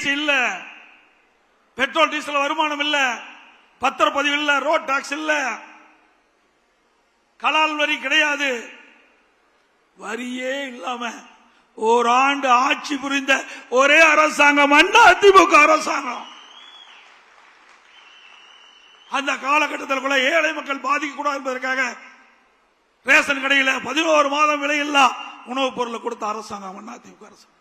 GST இல்ல. Petrol diesel வருமானம் இல்ல. பத்திரப்பதிவு இல்ல. ரோட் டாக்ஸ் இல்ல. கலால் வரி கிடையாது. வரியே இல்லாம ஓராண்டு ஆட்சி புரிந்த ஒரே அரசாங்கம் அண்ணா திமுக அரசாங்கம். அந்த காலகட்டத்தில் கூட ஏழை மக்கள் பாதிக்க கூடாது என்பதற்காக ரேஷன் கடையில் பதினோரு மாதம் விலையில்லா உணவுப் பொருளை கொடுத்த அரசாங்கம் அண்ணா திமுக அரசாங்கம்.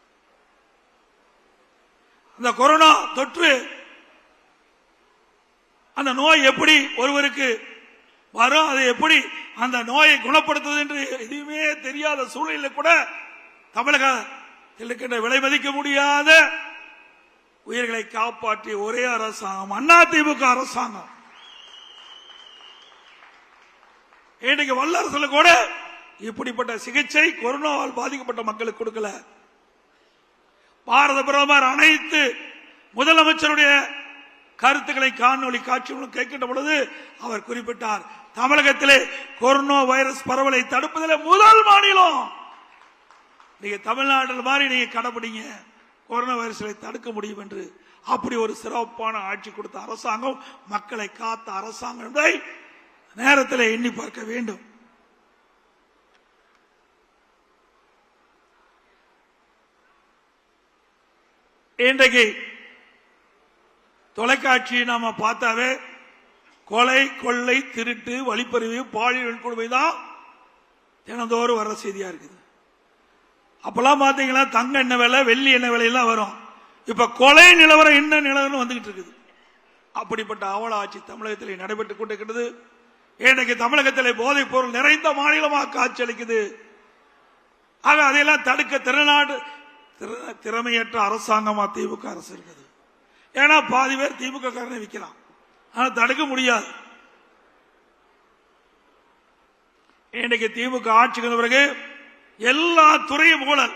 இந்த கொரோனா தொற்று அந்த நோய் எப்படி ஒருவருக்கு வரும் அதை எப்படி அந்த நோயை குணப்படுத்துவது என்று எதுவுமே தெரியாத சூழ்நிலையில் கூட தமிழக இருக்கின்ற விலை மதிக்க முடியாத உயிர்களை காப்பாற்றிய ஒரே அரசாங்கம் அண்ணா திமுக அரசாங்கம். இன்னைக்கு வல்லரசுல கூட இப்படிப்பட்ட சிகிச்சை கொரோனாவால் பாதிக்கப்பட்ட மக்களுக்கு கொடுக்கல. பாரத பிரதமர் அனைத்து முதலமைச்சருடைய கருத்துக்களை காணொலி காட்சி கேட்கின்ற பொழுது அவர் குறிப்பிட்டார் தமிழகத்திலே கொரோனா வைரஸ் பரவலை தடுப்பதில் முதல் மாநிலம். நீங்க தமிழ்நாட்டில் மாதிரி நீங்க கடைபிடிங்க கொரோனா வைரஸை தடுக்க முடியும் என்று. அப்படி ஒரு சிறப்பான ஆட்சி கொடுத்த அரசாங்கம் மக்களை காத்த அரசாங்கம் என்பதை நேரத்தில் எண்ணி பார்க்க வேண்டும். இன்றைக்கு தொலைக்காட்சி நாம பார்த்தாவே கொலை கொள்ளை திருட்டு வழிப்பறிவு பாலியல் கொடுமை தான் தினந்தோறும் வர்ற செய்தியா இருக்குது. அப்பெல்லாம் பாத்தீங்கன்னா தங்க எண்ணெய் விலை வெள்ளி எண்ணெய் விலையெல்லாம் வரும். இப்ப கொலை நிலவரம் என்ன நிலவரம் வந்துகிட்டு இருக்குது. அப்படிப்பட்ட அவல ஆட்சி தமிழகத்தில் நடைபெற்றுக் கொண்டிருக்கிறது இன்றைக்கு தமிழகத்தில் போதைப் பொருள் நிறைந்த மாநிலமாக காட்சியளிக்குது ஆக அதையெல்லாம் தடுக்க திருநாடு திறமையற்ற அரசாங்கமா திமுக அரசு இருக்குது. ஏன்னா பாதி பேர் திமுக காரனை விற்கிறான் ஆனா தடுக்க முடியாது. இன்னைக்கு திமுக ஆட்சிக்கு பிறகு எல்லா துறையும் ஊழல்.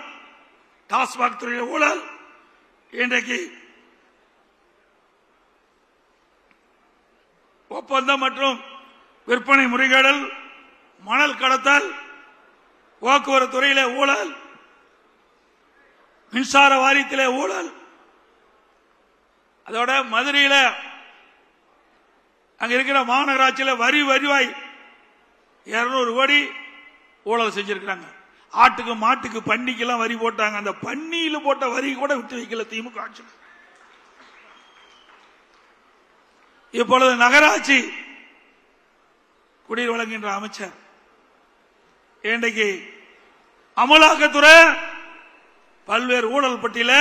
டாஸ்மாக் துறையில் ஊழல். இன்றைக்கு ஒப்பந்தம் மற்றும் விற்பனை முறைகேடல் மணல் கடத்தல் போக்குவரத்து துறையில ஊழல். மின்சார வாரியத்திலே ஊழல். அதோட மதுரையில அங்க இருக்கிற மாநகராட்சியில வரி வரிவாய். இருநூறு கோடி ஊழல் செஞ்சிருக்கிறாங்க. ஆட்டுக்கு மாட்டுக்கு பன்னிக்கெல்லாம் வரி போட்டாங்க. அந்த பன்னியில் போட்ட வரி கூட விட்டு வைக்கல திமுக ஆட்சி இப்பொழுது நகராட்சி குடிநீர் வழங்குகின்ற அமைச்சர் இன்றைக்கு அமலாக்கத்துறை பல்வேறு ஊழல் பட்டியல